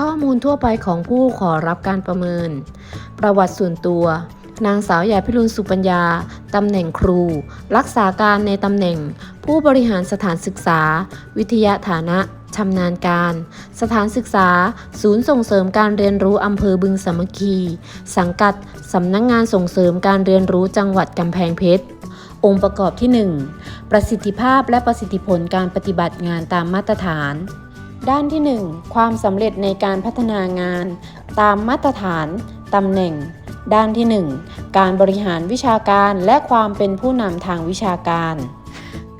ข้อมูลทั่วไปของผู้ขอรับการประเมิน ประวัติส่วนตัว นางสาวหยาพิรุณสุปัญญา ตำแหน่งครู รักษาการในตำแหน่ง ผู้บริหารสถานศึกษา วิทยาฐานะชำนาญการ สถานศึกษา ศูนย์ส่งเสริมการเรียนรู้อำเภอบึงสามัคคี สังกัด สำนักงงานส่งเสริมการเรียนรู้จังหวัดกำแพงเพชร องค์ประกอบที่ 1 ประสิทธิภาพและประสิทธิผลการปฏิบัติงานตามมาตรฐาน ด้านที่ 1 ความสำเร็จในการพัฒนางาน ตามมาตรฐานตำแหน่ง ด้านที่ 1 การบริหารวิชาการและความเป็นผู้นำทางวิชาการ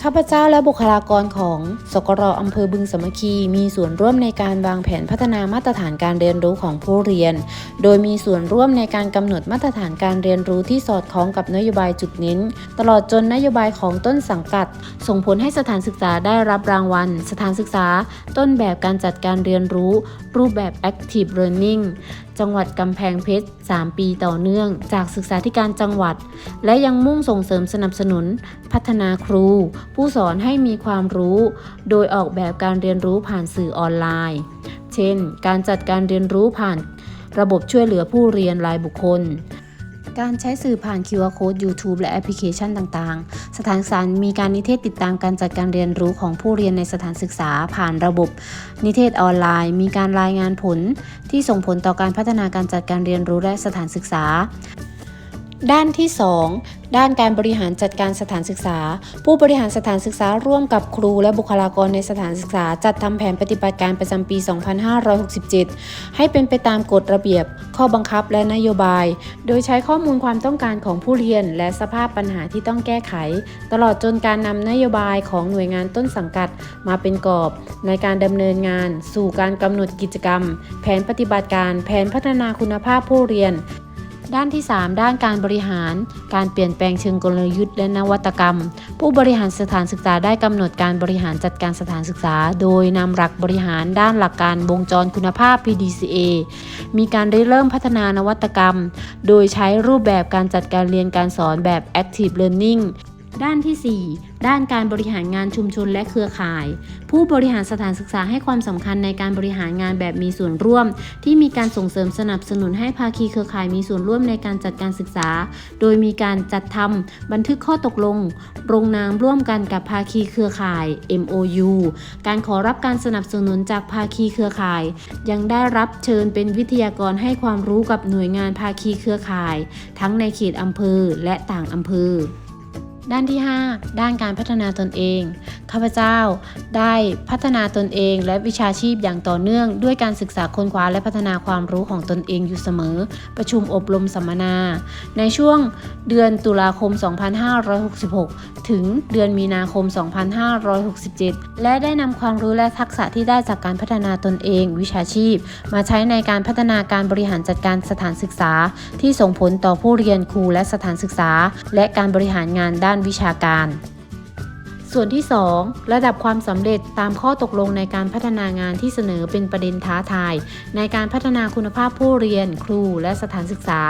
ข้าพเจ้าและบุคลากรของสกรอำเภอบึงสมัคคี มีส่วนร่วมในการวางแผนพัฒนามาตรฐานการเรียนรู้ของผู้เรียน โดยมีส่วนร่วมในการกำหนดมาตรฐานการเรียนรู้ที่สอดคล้องกับนโยบายจุดเน้น ตลอดจนนโยบายของต้นสังกัด ส่งผลให้สถานศึกษาได้รับรางวัล สถานศึกษา ต้นแบบการจัดการเรียนรู้ รูปแบบ Active Learning จังหวัดกำแพงเพชร 3 ปีต่อเนื่อง จากศึกษาธิการจังหวัด และยังมุ่งส่งเสริมสนับสนุน พัฒนาครู ผู้สอนให้มีความรู้ โดยออกแบบการเรียนรู้ผ่านสื่อออนไลน์ เช่น การจัดการเรียนรู้ผ่าน ระบบช่วยเหลือผู้เรียนรายบุคคล การใช้สื่อผ่าน QR Code YouTube และแอปพลิเคชันต่างๆ สถานศึกษามีการนิเทศติดตามการจัดการเรียนรู้ของผู้เรียนในสถานศึกษาผ่านระบบ นิเทศออนไลน์ มีการรายงานผล ที่ส่งผลต่อการพัฒนาการจัดการเรียนรู้และสถานศึกษา ด้านที่ 2 ด้านการบริหารจัดการสถานศึกษา ผู้บริหารสถานศึกษาร่วมกับครูและบุคลากรในสถานศึกษา จัดทำแผนปฏิบัติการประจำปี 2567 ให้เป็นไปตามกฎระเบียบ ข้อบังคับและนโยบาย โดยใช้ข้อมูลความต้องการของผู้เรียน และสภาพปัญหาที่ต้องแก้ไข ตลอดจนการนำนโยบายของหน่วยงานต้นสังกัด มาเป็นกรอบ ในการดำเนินงาน สู่การกำหนดกิจกรรม แผนปฏิบัติการ แผนพัฒนาคุณภาพผู้เรียน ด้านที่ 3 ด้านการบริหาร การเปลี่ยนแปลงเชิงกลยุทธ์และนวัตกรรม ผู้บริหารสถานศึกษาได้กำหนดการบริหารจัดการสถานศึกษา โดยนำหลักบริหารด้านหลักการวงจรคุณภาพ PDCA มีการได้เริ่มพัฒนานวัตกรรม โดยใช้รูปแบบการจัดการเรียนการสอนแบบ Active Learning ด้านที่ 4 ด้านการบริหารงานชุมชนและเครือข่าย ผู้บริหารสถานศึกษาให้ความสำคัญในการบริหารงานแบบมีส่วนร่วม ที่มีการส่งเสริมสนับสนุนให้ภาคีเครือข่ายมีส่วนร่วมในการจัดการศึกษา โดยมีการจัดทำบันทึกข้อตกลง ลงนามร่วมกันกับภาคีเครือข่าย MOU การขอรับการสนับสนุนจากภาคีเครือข่าย ยังได้รับเชิญเป็นวิทยากรให้ความรู้กับหน่วยงานภาคีเครือข่าย ทั้งในเขตอำเภอและต่างอำเภอ ด้านที่ 5 ด้านการพัฒนาตนเอง ข้าพเจ้าได้พัฒนาตนเองและวิชาชีพอย่างต่อเนื่อง ด้วยการศึกษาค้นคว้าและพัฒนาความรู้ของตนเองอยู่เสมอ ประชุมอบรมสัมมนา ในช่วงเดือนตุลาคม 2566 ถึงเดือนมีนาคม 2567 และได้นำความรู้และทักษะที่ได้จากการพัฒนาตนเอง วิชาชีพ มาใช้ในการพัฒนาการบริหารจัดการสถานศึกษา ที่ส่งผลต่อผู้เรียนครูและสถานศึกษา และการบริหารงานด้านวิชาการ ส่วนที่ 2 ระดับความสำเร็จตามข้อตกลงในการพัฒนางานที่เสนอเป็นประเด็นท้าทาย ในการพัฒนาคุณภาพผู้เรียน ครูและสถานศึกษา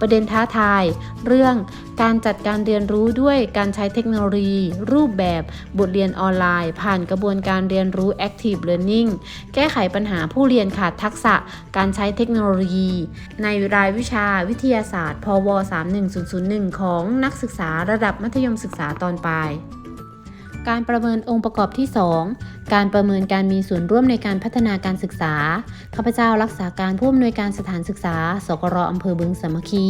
ประเด็นท้าทาย เรื่องการจัดการเรียนรู้ด้วยการใช้เทคโนโลยี รูปแบบบทเรียนออนไลน์ ผ่านกระบวนการเรียนรู้ Active Learning แก้ไขปัญหาผู้เรียนขาดทักษะ การใช้เทคโนโลยี ในรายวิชาวิทยาศาสตร์ พว 31001 ของนักศึกษาระดับมัธยมศึกษาตอนปลาย การประเมินองค์ประกอบที่ 2 การประเมินการมีส่วนร่วมในการพัฒนาการศึกษา ข้าพเจ้ารักษาการผู้อำนวยการสถานศึกษา สกรอำเภอบึงสามัคคี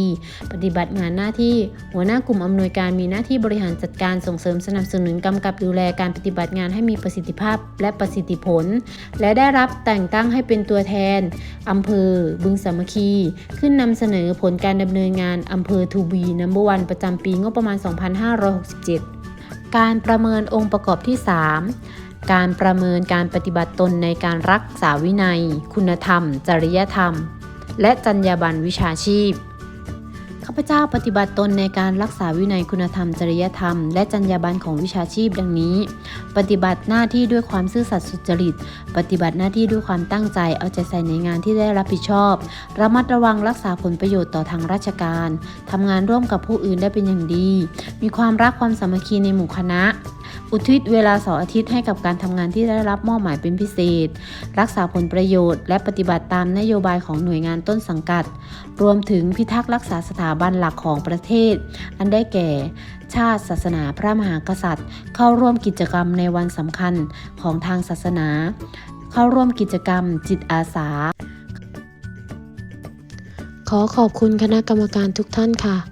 ปฏิบัติงานหน้าที่ หัวหน้ากลุ่มอำนวยการมีหน้าที่บริหารจัดการส่งเสริมสนับสนุนกำกับดูแลการปฏิบัติงานให้มีประสิทธิภาพและประสิทธิผล และได้รับแต่งตั้งให้เป็นตัวแทนอำเภอบึงสามัคคี ขึ้นนำเสนอผลการดำเนินงานอำเภอทูบีนัมเบอร์วันประจำปีงบประมาณ 2567 การประเมินองค์ประกอบที่ 3 การประเมินการปฏิบัติตนในการรักษาวินัย คุณธรรม จริยธรรม และจรรยาบรรณวิชาชีพ ข้าพเจ้าปฏิบัติตนในการรักษาวินัยคุณธรรม จริยธรรม และจรรยาบรรณของวิชาชีพดังนี้ ปฏิบัติหน้าที่ด้วยความซื่อสัตย์สุจริต ปฏิบัติหน้าที่ด้วยความตั้งใจ เอาใจใส่ในงานที่ได้รับผิดชอบ ระมัดระวังรักษาผลประโยชน์ต่อทางราชการ ทำงานร่วมกับผู้อื่นได้เป็นอย่างดี มีความรักความสามัคคีในหมู่คณะ อุทิศเวลาเสาร์อาทิตย์ให้กับการทำงานที่ได้รับมอบหมายเป็นพิเศษ รักษาผลประโยชน์ และปฏิบัติตามนโยบายของหน่วยงานต้นสังกัด รวมถึงพิทักษ์รักษาสถาบันหลักของประเทศ อันได้แก่ ชาติศาสนาพระมหากษัตริย์ เข้าร่วมกิจกรรมในวันสำคัญของทางศาสนา เข้าร่วมกิจกรรมจิตอาสา ขอขอบคุณคณะกรรมการทุกท่านค่ะ